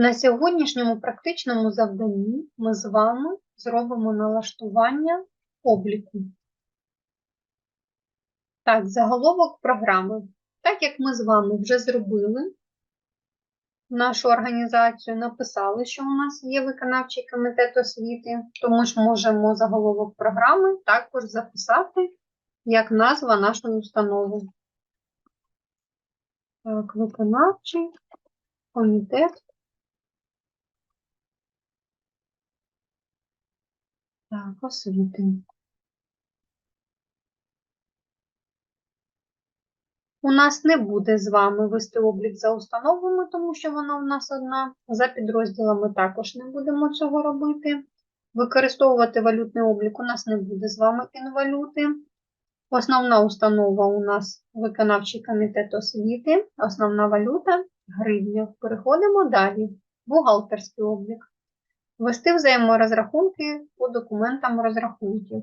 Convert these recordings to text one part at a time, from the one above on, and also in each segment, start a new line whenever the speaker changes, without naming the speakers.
На сьогоднішньому практичному завданні ми з вами зробимо налаштування обліку. Так, заголовок програми. Так як ми з вами вже зробили нашу організацію, написали, що у нас є виконавчий комітет освіти, тому ж можемо заголовок програми також записати як назва нашої установи. Так, виконавчий комітет. Так, освіти. У нас не буде з вами вести облік за установами, тому що вона у нас одна. За підрозділами також не будемо цього робити. Використовувати валютний облік у нас не буде з вами інвалюти. Основна установа у нас виконавчий комітет освіти, основна валюта гривня. Переходимо далі. Бухгалтерський облік. Ввести взаєморозрахунки по документам розрахунків.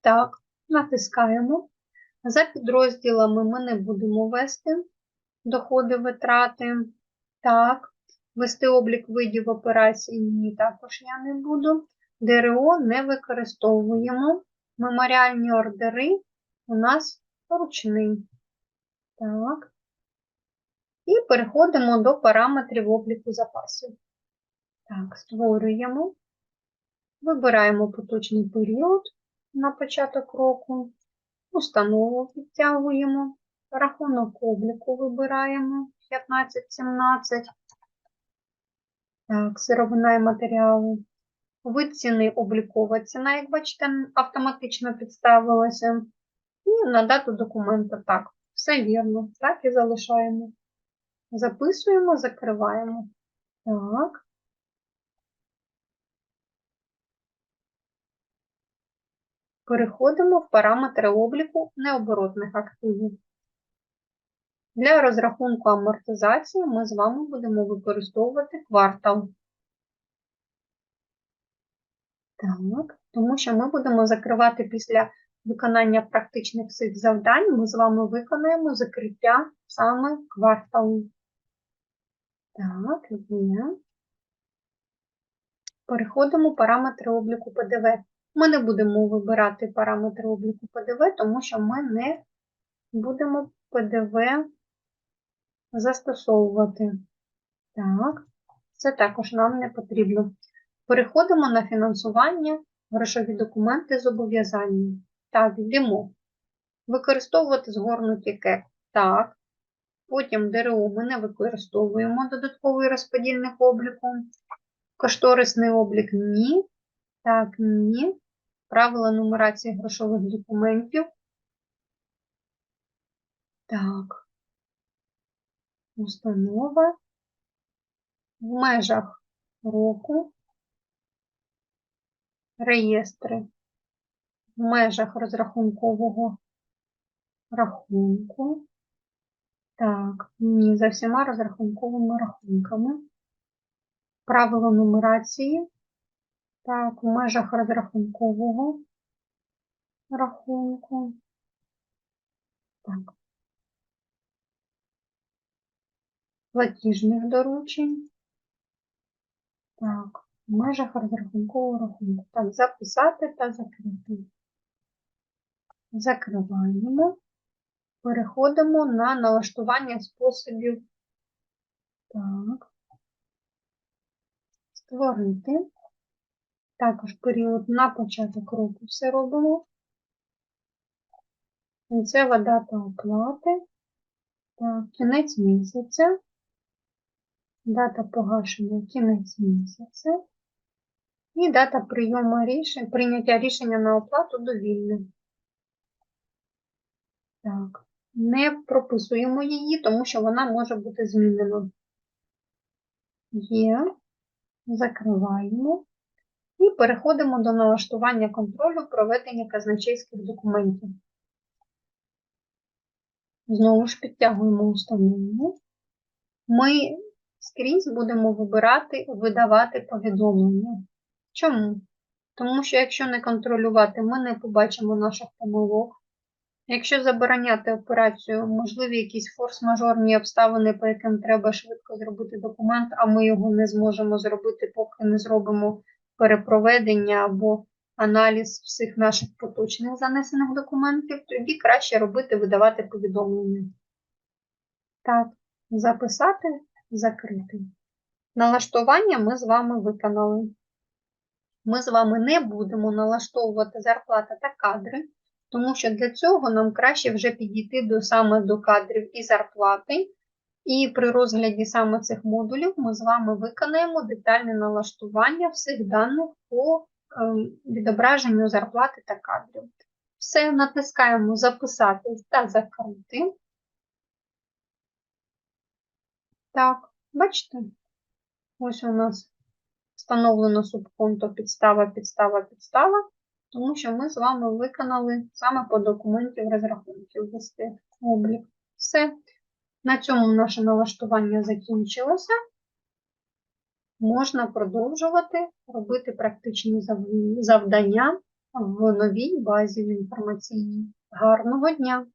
Так, натискаємо. За підрозділами ми не будемо вести доходи, витрати. Так, вести облік видів операцій ні, також я не буду. ДРО не використовуємо. Меморіальні ордери у нас ручний. Так. І переходимо до параметрів обліку запасів. Так, створюємо. Вибираємо поточний період на початок року. Установу підтягуємо. Рахунок обліку вибираємо 15-17. Так, сировина і матеріали. Вид ціни облікова ціна, як бачите, автоматично підставилася. І на дату документа так. Все вірно. Так і залишаємо. Записуємо, закриваємо. Так. Переходимо в параметри обліку необоротних активів. Для розрахунку амортизації ми з вами будемо використовувати квартал. Так, тому що ми будемо закривати після виконання практичних цих завдань, ми з вами виконаємо закриття саме кварталу. Так, є. Переходимо в параметри обліку ПДВ. Ми не будемо вибирати параметри обліку ПДВ, тому що ми не будемо ПДВ застосовувати. Так, це також нам не потрібно. Переходимо на фінансування, грошові документи зобов'язання. Так, йдемо. Використовувати згорнуті кек. Так. Потім ДРУ ми не використовуємо додатковий розподільник обліку. Кошторисний облік ні. Так, ні. Правила нумерації грошових документів. Так. Установа. В межах року. Реєстри. В межах розрахункового рахунку. Так, ні, за всіма розрахунковими рахунками. Правила нумерації. Так, в межах розрахункового рахунку. Так. Платіжних доручень. Так, в межах розрахункового рахунку. Так, записати та закрити. Закриваємо. Переходимо на налаштування способів. Так. Створити. Також період на початок року все робимо. Кінцева дата оплати. Так, кінець місяця. Дата погашення кінець місяця. І дата прийому рішень, прийняття рішення на оплату довільне. Так, не прописуємо її, тому що вона може бути змінена. Є. Закриваємо. І переходимо до налаштування контролю проведення казначейських документів. Знову ж підтягуємо установу. Ми скрізь будемо вибирати видавати повідомлення. Чому? Тому що якщо не контролювати, ми не побачимо наших помилок. Якщо забороняти операцію, можливі якісь форс-мажорні обставини, по яким треба швидко зробити документ, а ми його не зможемо зробити, поки не зробимо перепроведення або аналіз всіх наших поточних занесених документів, тоді краще робити видавати повідомлення. Так, записати, закрити. Налаштування ми з вами виконали. Ми з вами не будемо налаштовувати зарплати та кадри, тому що для цього нам краще вже підійти до саме до кадрів і зарплати. І при розгляді саме цих модулів ми з вами виконаємо детальне налаштування всіх даних по ем, відображенню зарплати та кадрів. Все, натискаємо Записати та закрити. Так, бачите? Ось у нас встановлено субконто підстава, підстава, підстава, тому що ми з вами виконали саме по документів розрахунків вести облік. Все. На цьому наше налаштування закінчилося. Можна продовжувати робити практичні завдання в новій базі інформаційній. Гарного дня!